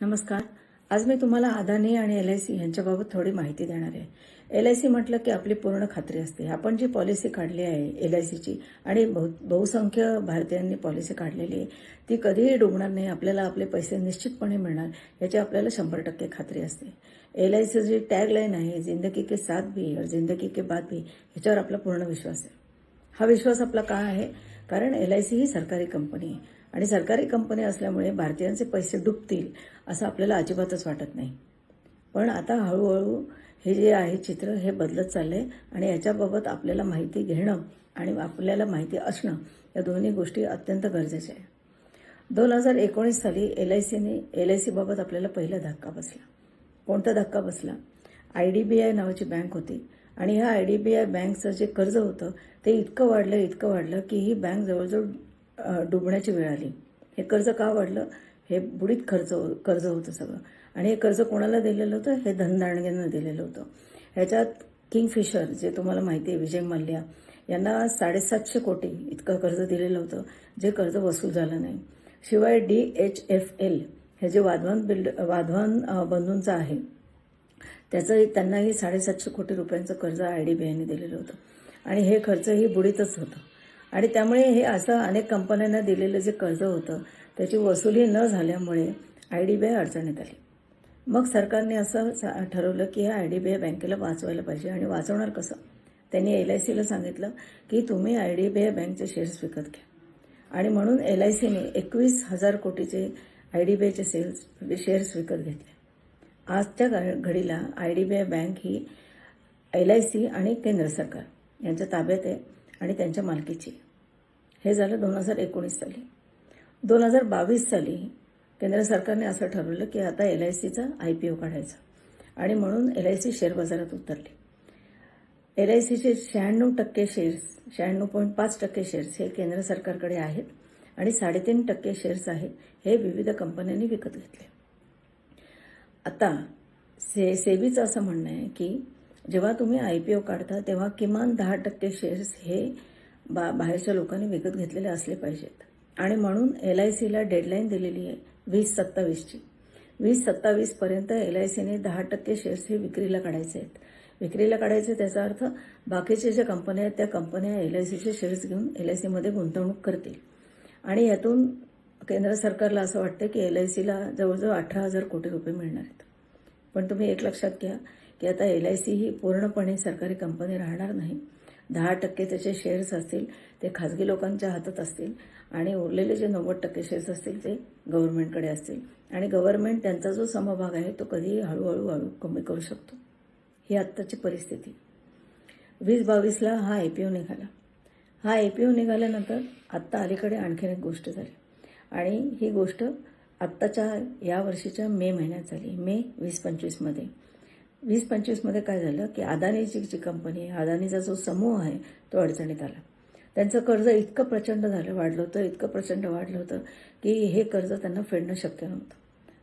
नमस्कार. आज मी तुम्हाला अदानी आणि एल आय सी यांच्याबाबत थोडी माहिती देणार आहे. एल आय सी म्हटलं की आपली पूर्ण खात्री असते. आपण जी पॉलिसी काढली आहे एल आय सीची आणि बहु बहुसंख्य भारतीयांनी पॉलिसी काढलेली आहे ती कधीही डुबणार नाही. आपल्याला आपले पैसे निश्चितपणे मिळणार याची आपल्याला शंभर टक्के खात्री असते. एल आय सी जी टॅगलाईन आहे जिंदगी के साथ भी और जिंदगी के बाद भी ह्याच्यावर आपला पूर्ण विश्वास आहे. हा विश्वास आपला का आहे? कारण एल आय सी ही सरकारी कंपनी आहे. आणि सरकारी कंपनी असल्यामुळे भारतीयांचे पैसे डुबतील असं आपल्याला अजिबातच वाटत नाही. पण आता हळूहळू हे जे आहे चित्र हे बदलत चाललं आहे आणि याच्याबाबत आपल्याला माहिती घेणं आणि आपल्याला माहिती असणं या दोन्ही गोष्टी अत्यंत गरजेच्या आहे दोन हजार एकोणीस साली एल आय सीने एल आय सीबाबत आपल्याला पहिला धक्का बसला. कोणता धक्का बसला? आय डी बी आय नावाची बँक होती आणि ह्या आय डी बी आय बँकचं जे कर्ज होतं ते इतकं वाढलं इतकं वाढलं की ही बँक जवळजवळ डुबण्याची वेळ आली. हे कर्ज का वाढलं? हे बुडीत खर्च कर्ज होतं सगळं. आणि हे कर्ज कोणाला दिलेलं होतं? हे धनदांडग्यांना दिलेलं होतं. ह्याच्यात किंगफिशर जे तुम्हाला माहिती आहे विजय मल्ल्या यांना साडेसातशे कोटी इतकं कर्ज दिलेलं होतं जे कर्ज वसूल झालं नाही. शिवाय डी एच एफ एल हे जे वाधवान बिल्ड वाधवान बंधूंचं आहे त्याचं त्यांनाही साडेसातशे कोटी रुपयांचं कर्ज आय डी बी आयने दिलेलं होतं. आणि हे खर्चही बुडीतच होतं. आणि त्यामुळे हे असं अनेक कंपन्यांना दिलेलं जे कर्ज होतं त्याची वसुली न झाल्यामुळे आय डी बी आय अडचणीत आली. मग सरकारने असं सा- ठरवलं की ह्या आय डी बी आय बँकेला वाचवायला पाहिजे. आणि वाचवणार कसं? त्यांनी एल आय सीला सांगितलं की तुम्ही आय डी बी आय बँकचे शेअर्स विकत घ्या. आणि म्हणून एल आय सीने एकवीस हजार कोटीचे आय डी बी आयचे सेल्स शेअर्स विकत घेतले. आजच्या घ- घडीला I D B I bank he L I C आणि केंद्र सरकार यांच्या ताब्यात आहे. आणि त्यांच्या मालकीची. हे झालं दोन हजार एकोणीस साली. दोन हजार बावीस साली केंद्र सरकारने असं ठरवलं की आता एल आय सीचा आय पी ओ काढायचा. आणि म्हणून एल आय सी शेअर बाजारात उतरली. एल आय सीचे शहाण्णव टक्के शेअर्स शहाण्णव पॉईंट पाच टक्के शेअर्स हे केंद्र सरकारकडे आहेत आणि साडेतीन टक्के शेअर्स आहेत हे विविध कंपन्यांनी विकत घेतले. आता से सेबीचं असं म्हणणं आहे की जेव्हा तुम्ही आय पी ओ काढता तेव्हा किमान दहा टक्के शेअर्स हे बा बाहेरच्या लोकांनी विकत घेतलेले असले पाहिजेत. आणि म्हणून एल आय सीला डेडलाईन दिलेली आहे वीस सत्तावीसची. वीस सत्तावीसपर्यंत एल आय सीने दहा टक्के शेअर्स हे विक्रीला काढायचे आहेत. विक्रीला काढायचे त्याचा अर्थ बाकीच्या ज्या कंपन्या आहेत त्या कंपन्या एल आय सीचे शेअर्स घेऊन एल आय सीमध्ये गुंतवणूक करतील. आणि यातून केंद्र सरकारला असं वाटतं की एल आय सीला जवळजवळ अठरा हजार कोटी रुपये मिळणार आहेत. पण तुम्ही एक लक्षात घ्या की आता एल आय सी ही पूर्णपणे सरकारी कंपनी राहणार नाही. दहा टक्के त्याचे शेअर्स असतील ते खाजगी लोकांच्या हातात असतील आणि उरलेले जे नव्वद टक्के शेअर्स असतील ते गव्हर्नमेंटकडे असतील. आणि गव्हर्नमेंट त्यांचा जो समभाग आहे तो कधीही हळूहळू हळू कमी करू शकतो. ही आत्ताची परिस्थिती. वीस बावीसला हा आय पी ओ निघाला. हा आय पी ओ निघाल्यानंतर आत्ता अलीकडे आणखीन एक गोष्ट झाली. आणि ही गोष्ट आत्ताच्या या वर्षीच्या मे महिन्यात झाली. मे वीस पंचवीसमध्ये वीस पंचवीसमध्ये काय झालं की अदानीची जी कंपनी आहे अदानीचा जो समूह आहे तो अडचणीत आला. त्यांचं कर्ज इतकं प्रचंड झालं वाढलं होतं इतकं प्रचंड वाढलं होतं की हे कर्ज त्यांना फेडणं शक्य नव्हतं.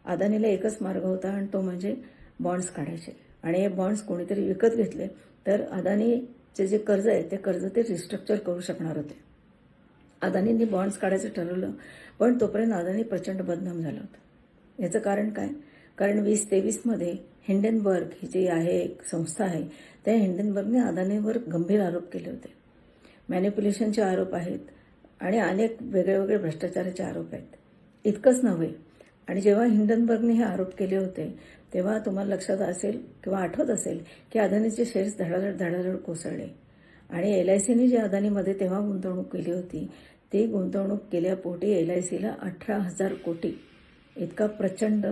अदानीला एकच मार्ग होता आणि तो म्हणजे बॉन्ड्स काढायचे. आणि हे बॉन्ड्स कोणीतरी विकत घेतले तर अदानीचे जे कर्ज आहे ते कर्ज ते रिस्ट्रक्चर करू शकणार होते. अदानींनी बॉन्ड्स काढायचं ठरवलं पण तोपर्यंत अदानी प्रचंड बदनाम झाला होता. याचं कारण काय? कारण वीस तेवीसमध्ये हिंडनबर्ग ही जी आहे एक संस्था आहे त्या हिंडनबर्गने अदानीवर गंभीर आरोप केले होते. मॅनिप्युलेशनचे आरोप आहेत आणि अनेक वेगळे वेगळे भ्रष्टाचाराचे आरोप आहेत. इतकंच नव्हे. आणि जेव्हा हिंडनबर्गने हे आरोप केले होते तेव्हा तुम्हाला लक्षात असेल किंवा आठवत असेल की अदानीचे शेअर्स धडाधड धडाधड कोसळले. आणि एल आय सीने जी अदानीमध्ये तेव्हा गुंतवणूक केली होती ती गुंतवणूक केल्यापोटी एल आय सीला अठरा हजार कोटी इतका प्रचंड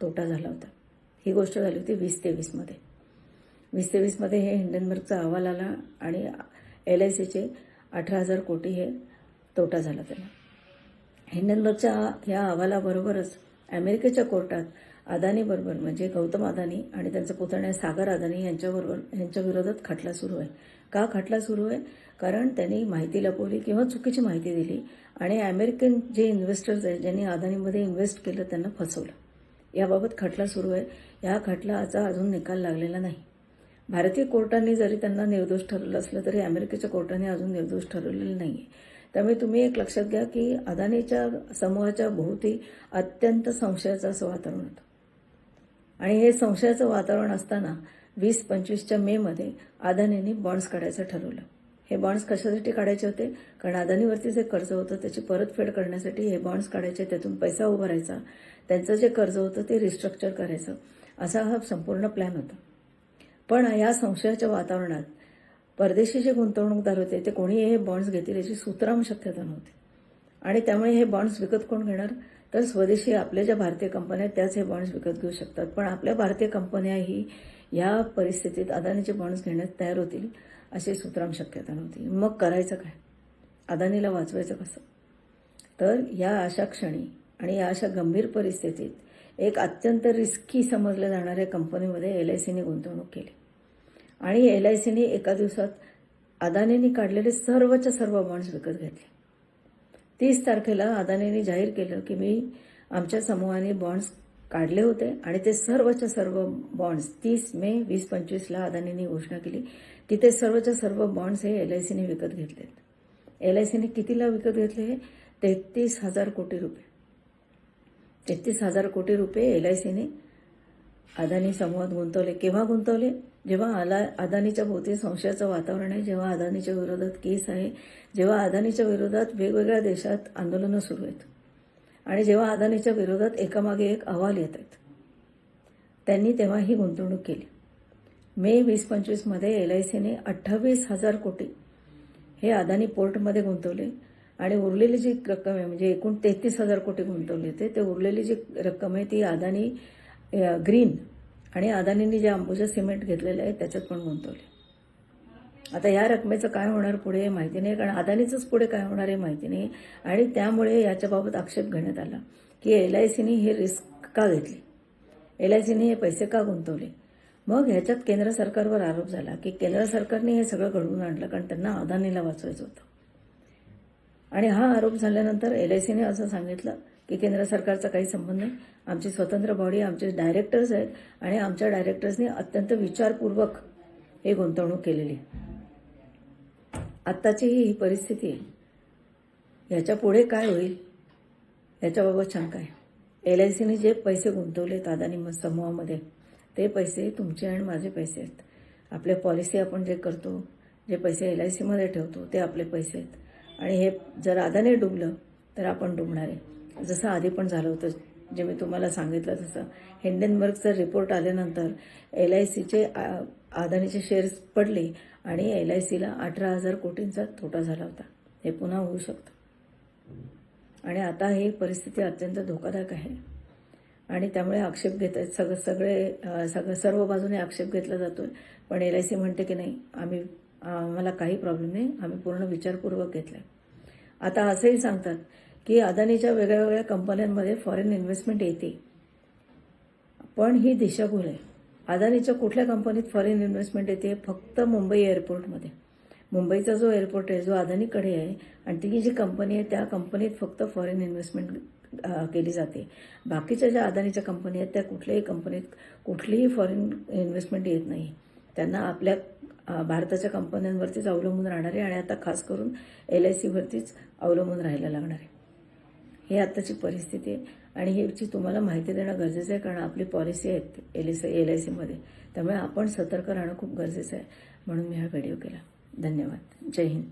तोटा झाला होता. ही गोष्ट झाली होती वीस तेवीसमध्ये वीस तेवीसमध्ये हे हिंडनबर्गचा अहवाल आला आणि एल आय सीचे अठरा हजार कोटी हे तोटा झाला त्यांना हिंडनबर्गच्या ह्या अहवालाबरोबरच अमेरिकेच्या कोर्टात अदानीबरोबर म्हणजे गौतम अदानी आणि त्यांचा पुतण्या सागर अदानी यांच्याबरोबर यांच्या विरोधात खटला सुरू आहे. का खटला सुरू आहे? कारण त्यांनी माहिती लपवली किंवा चुकीची माहिती दिली आणि अमेरिकन जे इन्व्हेस्टर्स आहेत ज्यांनी अदानीमध्ये इन्व्हेस्ट केलं त्यांना फसवलं. याबाबत खटला सुरू आहे. या खटलाचा अजून निकाल लागलेला नाही. भारतीय कोर्टाने जरी त्यांना निर्दोष ठरवलं असलं तरी अमेरिकेच्या कोर्टाने अजून निर्दोष ठरवलेलं नाही आहे त्यामुळे तुम्ही एक लक्षात घ्या की अदानीच्या समूहाच्या भोवती अत्यंत संशयाचं असं वातावरण होतं. आणि हे संशयाचं वातावरण असताना वीस पंचवीसच्या मेमध्ये अदानींनी बॉन्ड्स काढायचं ठरवलं. हे बॉन्ड्स कशासाठी काढायचे होते? कारण अदानीवरती जे कर्ज होतं त्याची परतफेड करण्यासाठी हे बॉन्ड्स काढायचे त्यातून पैसा उभारायचा. त्यांचं जे कर्ज होतं ते रिस्ट्रक्चर करायचं. असा हा संपूर्ण प्लॅन होता. पण या संशयाच्या वातावरणात परदेशी जे गुंतवणूकदार होते ते कोणी हे बॉन्ड्स घेतील याची सुतराम शक्यता नव्हती. आणि त्यामुळे हे बॉन्ड्स विकत कोण घेणार? तर स्वदेशी आपल्या ज्या भारतीय कंपन्या आहेत त्याच हे बॉन्ड्स विकत घेऊ शकतात. पण आपल्या भारतीय कंपन्याही या परिस्थितीत अदानीचे बॉन्ड्स घेण्यास तयार होतील अशी सुतराम शक्यता नव्हती. मग करायचं काय? अदानीला वाचवायचं कसं? तर या अशा क्षणी आणि या अशा गंभीर परिस्थितीत एक अत्यंत रिस्की समजल्या जाणाऱ्या कंपनीमध्ये एल आय सीने गुंतवणूक केली. आणि एल आय सीने एका दिवसात अदानीने काढलेले सर्वच्या सर्व बॉन्ड्स विकत घेतले. तीस तारखेला अदानीने जाहीर केलं की मी आमच्या समूहाने बॉन्ड्स काढले होते आणि ते सर्वच्या सर्व बॉन्ड्स तीस मे वीस पंचवीसला अदानींनी घोषणा केली. की ते सर्वच्या सर्व बॉन्ड्स हे एल आय सीने विकत घेतलेत. एल आय सीने कितीला विकत घेतले तेहतीस हजार कोटी रुपये. तेहतीस हजार कोटी रुपये एल आय सीने अदानी समूहात गुंतवले. केव्हा गुंतवले? जेव्हा आला अदानीच्या भोवती संशयाचं वातावरण आहे जेव्हा अदानीच्या विरोधात केस आहे जेव्हा अदानीच्या विरोधात वेगवेगळ्या देशात आंदोलनं सुरू आहेत. आणि जेव्हा अदानीच्या विरोधात एकामागे एक अहवाल येत आहेत त्यांनी तेव्हा ही गुंतवणूक केली. मे वीस पंचवीसमध्ये एल आय सीने अठ्ठावीस हजार कोटी हे अदानी पोर्टमध्ये गुंतवले आणि उरलेली जी रक्कम आहे म्हणजे एकूण तेहतीस हजार कोटी गुंतवले होते ते उरलेली जी रक्कम आहे ती अदानी ग्रीन आणि अदानींनी जे अंबुजा सिमेंट घेतलेलं आहे त्याच्यात पण गुंतवले. आता या रकमेचं काय होणार पुढे माहिती नाही कारण अदानीचंच पुढे काय होणार आहे माहिती नाही. आणि त्यामुळे याच्याबाबत आक्षेप घेण्यात आला की एल आय सीने हे रिस्क का घेतली? एल आय सीने हे पैसे का गुंतवले? मग ह्याच्यात केंद्र सरकारवर आरोप झाला की केंद्र सरकारने हे सगळं घडवून आणलं कारण त्यांना अदानीला वाचवायचं होतं. आणि हा आरोप झाल्यानंतर एल आय सीने असं सांगितलं की केंद्र सरकारचा काही संबंध नाही. आमची स्वतंत्र बॉडी आमचे डायरेक्टर्स आहेत आणि आमच्या डायरेक्टर्सनी अत्यंत विचारपूर्वक हे गुंतवणूक केलेली आत्ताची ही परिस्थिती आहे याच्यापुढे काय होईल? याच्याबाबत शंका आहे. एल आय सीने जे पैसे गुंतवले अदानी म- समूहामध्ये ते पैसे तुमचे आणि माझे पैसे आहेत. आपल्या पॉलिसी आपण जे करतो जे पैसे एल आय सीमध्ये ठेवतो ते आपले पैसे आहेत. आणि हे जर अदानी डुबलं तर आपण डुबणार आहे. जसं आधी पण झालं होतं जे मी तुम्हाला सांगितलं तसं. हिंडनबर्गचा रिपोर्ट आल्यानंतर एल आय सीचे अदानीचे शेअर्स पडले आणि एल आय सीला अठरा हजार कोटींचा तोटा झाला होता. हे पुन्हा होऊ शकतं. आणि आता ही परिस्थिती अत्यंत धोकादायक आहे. आणि त्यामुळे आक्षेप घेत आहेत सगळं सगळे सगळं सर्व बाजूने आक्षेप घेतला जातो आहे पण एल आय सी म्हणते की नाही आम्ही आम्हाला काही प्रॉब्लेम नाही आम्ही पूर्ण विचारपूर्वक घेतलाय. आता असंही सांगतात की अदानीच्या वेगळ्या वेगळ्या कंपन्यांमध्ये फॉरेन इन्व्हेस्टमेंट येते. पण ही दिशाभूल आहे. अदानीच्या कुठल्या कंपनीत फॉरेन इन्व्हेस्टमेंट येते? फक्त मुंबई एअरपोर्टमध्ये मुंबईचा जो एअरपोर्ट आहे जो अदानीकडे आहे आणि ती जी कंपनी आहे त्या कंपनीत फक्त फॉरेन इन्व्हेस्टमेंट केली जाते. बाकीच्या ज्या अदानीच्या कंपनी आहेत त्या कुठल्याही कंपनीत कुठलीही फॉरेन इन्व्हेस्टमेंट येत नाही. त्यांना आपल्या भारताच्या कंपन्यांवरतीच अवलंबून राहणार आहे आणि आता खास करून एल आय सीवरतीच अवलंबून राहायला लागणार. आहे ही आत्ताची परिस्थिती आहे. आणि ह्याची तुम्हाला माहिती देणं गरजेचं आहे कारण आपली पॉलिसी आहेत एल एस एल आय सीमध्ये त्यामुळे आपण सतर्क राहणं खूप गरजेचं आहे. म्हणून मी हा व्हिडिओ केला. धन्यवाद. जय हिंद.